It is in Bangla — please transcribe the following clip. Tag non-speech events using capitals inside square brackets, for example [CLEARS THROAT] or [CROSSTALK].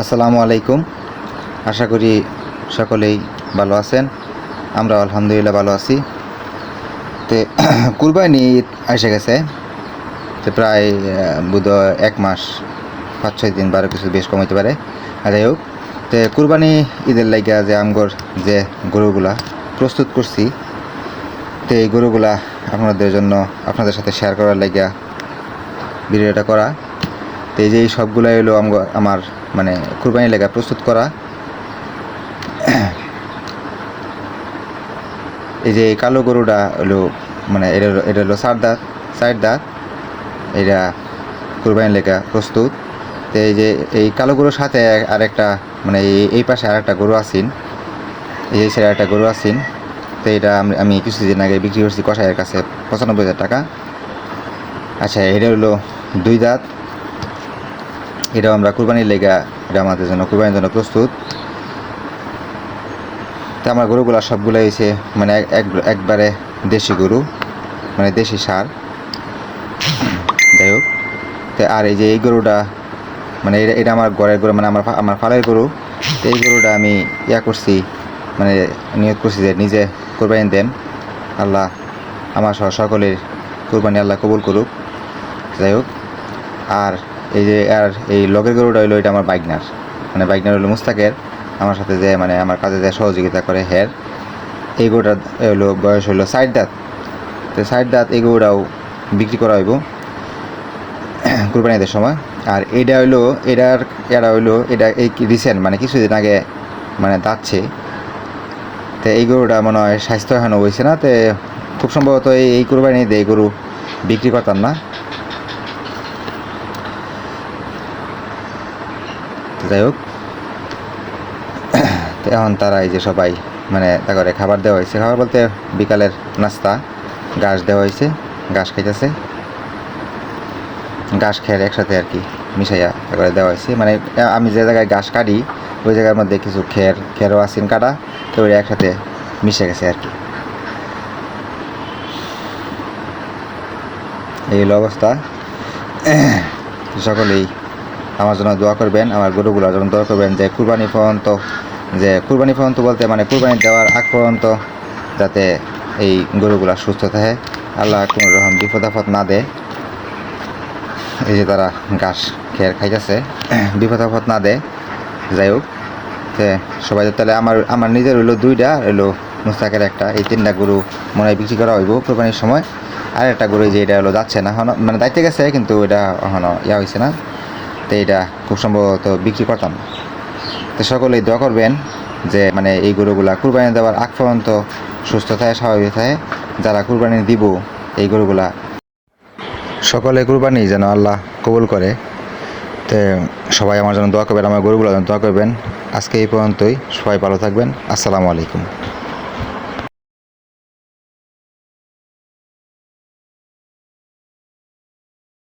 আসসালামু আলাইকুম। আশা করি সকলেই ভালো আছেন। আমরা আলহামদুলিল্লাহ ভালো আছি। তো [CLEARS THROAT] কুরবানি ঈদ এসে গেছে। তো প্রায় বুধ এক মাস পাঁচ ছয় দিন বারো কিছু বেশ কম হতে পারে। আর যাই হোক, তো কুরবানি ঈদের লাইগা যে আমগর যে গরুগুলা প্রস্তুত করছি, তো এই গরুগুলা আপনাদের জন্য আপনাদের সাথে শেয়ার করার লাইগা ভিডিওটা করা। তো এই যে এই সবগুলাই হলো আমার মানে কুরবানি লেগা প্রস্তুত করা। [CLEARS THROAT] এই যে কালো গরুটা হলো মানে এটা এটা হলো সার দাঁত সাইড। দাঁত এটা কুরবানি লেগা প্রস্তুত। তো এই যে এই কালো গরুর সাথে আর একটা মানে এই- পাশে আর একটা গরু আছেন। এই যে সাইডে একটা গরু আছেন। তো এটা আমি আমি কিছুদিন আগে বিক্রি করছি কষাইয়ের কাছে পঁচানব্বই হাজার টাকা। আচ্ছা এটা হলো দুই দাঁত। এটাও আমরা কুরবানির লেগা, এটা আমাদের জন্য, কুরবানির জন্য প্রস্তুত। তো আমার গরুগুলো সবগুলো হয়েছে মানে এক- এক- একবারে দেশি গরু মানে দেশি সার। যাই হোক, তো আর এই যে এই গরুটা মানে এটা এটা আমার ঘরের গরু মানে আমার আমার ফালের গরু, তো এই গরুটা আমি ইয়া করছি মানে নিয়োগ করছি যে নিজে কোরবানি দেন। আল্লাহ আমার সহ সকলের কোরবানি আল্লাহ কবুল করুক। যাই হোক, আর এই যে আর এই লগের গরুটা হইল এটা আমার বাইকনার। মানে বাইকনার হলো মুস্তাকের। আমার সাথে যে মানে আমার কাজে যে সহযোগিতা করে হের। এই গরুটার হলো বয়স হলো ষাট দাঁত। তো ষাট দাঁত এই গরুটাও বিক্রি করা হইব [CLEARS THROAT] কুরবানিদের সময়। আর এটা হইল, এটার, এরা হইল, এটা এই রিসেন্ট মানে কিছুদিন আগে মানে দাঁতছে। তো এই গরুটা মনে হয় স্বাস্থ্য এখনও হয়েছে না। তো খুব সম্ভবত এই এই কুরবানিতে এই গরু বিক্রি করতাম না। যাই হোক তো এখন তারা এই যে সবাই মানে তারপরে খাবার দেওয়া হয়েছে। খাবার বলতে বিকালের নাস্তা, ঘাস দেওয়া হয়েছে, ঘাস খাইতেছে। ঘাস খেয়ে একসাথে আর কি মিশাইয়া তারপরে দেওয়া হয়েছে। মানে আমি যে জায়গায় ঘাস কাটি, ওই জায়গার মধ্যে কিছু খের, খেরও আসিন কাটা, তো ওই একসাথে মিশে গেছে আর কি। এই হলো অবস্থা। [CLEARS THROAT] সকলেই আমার জন্য দোয়া করবেন, আমার গরুগুলোর জন্য দোয়া করবেন যে কুরবানি পর্যন্ত, যে কুরবানি পর্যন্ত বলতে মানে কুরবানি দেওয়ার আগ পর্যন্ত যাতে এই গরুগুলা সুস্থ থাকে। আল্লাহ কোনো রকম বিপদ আপদ না দেয়। এই যে তারা ঘাস খেয়ে খাইতেছে, বিপদ আপদ না দেয়। যাই হোক সবাই তাহলে আমার আমার নিজের হইল দুইটা, হইল মুস্তাকের একটা, এই তিনটা গরু মনে হয় বিক্রি করা হইব কোরবানির সময়। আর একটা গরু যে এটা হলো যাচ্ছে না মানে দায়িত্বে গেছে, কিন্তু এটা এখনও ইয়া হয়েছে না। তো এটা খুব সম্ভবত বিক্রি করতাম। তো সকলেই দোয়া করবেন যে মানে এই গরুগুলা কুরবানি দেওয়ার আগ পর্যন্ত সুস্থ থাকে, স্বাভাবিক থাকে। যারা কুরবানি দিব, এই গরুগুলা সকলে কুরবানি যেন আল্লাহ কবুল করে। তো সবাই আমার জন্য দোয়া করবেন, আমার গরুগুলো দোয়া করবেন। আজকে এই পর্যন্তই। সবাই ভালো থাকবেন। আসসালামু আলাইকুম।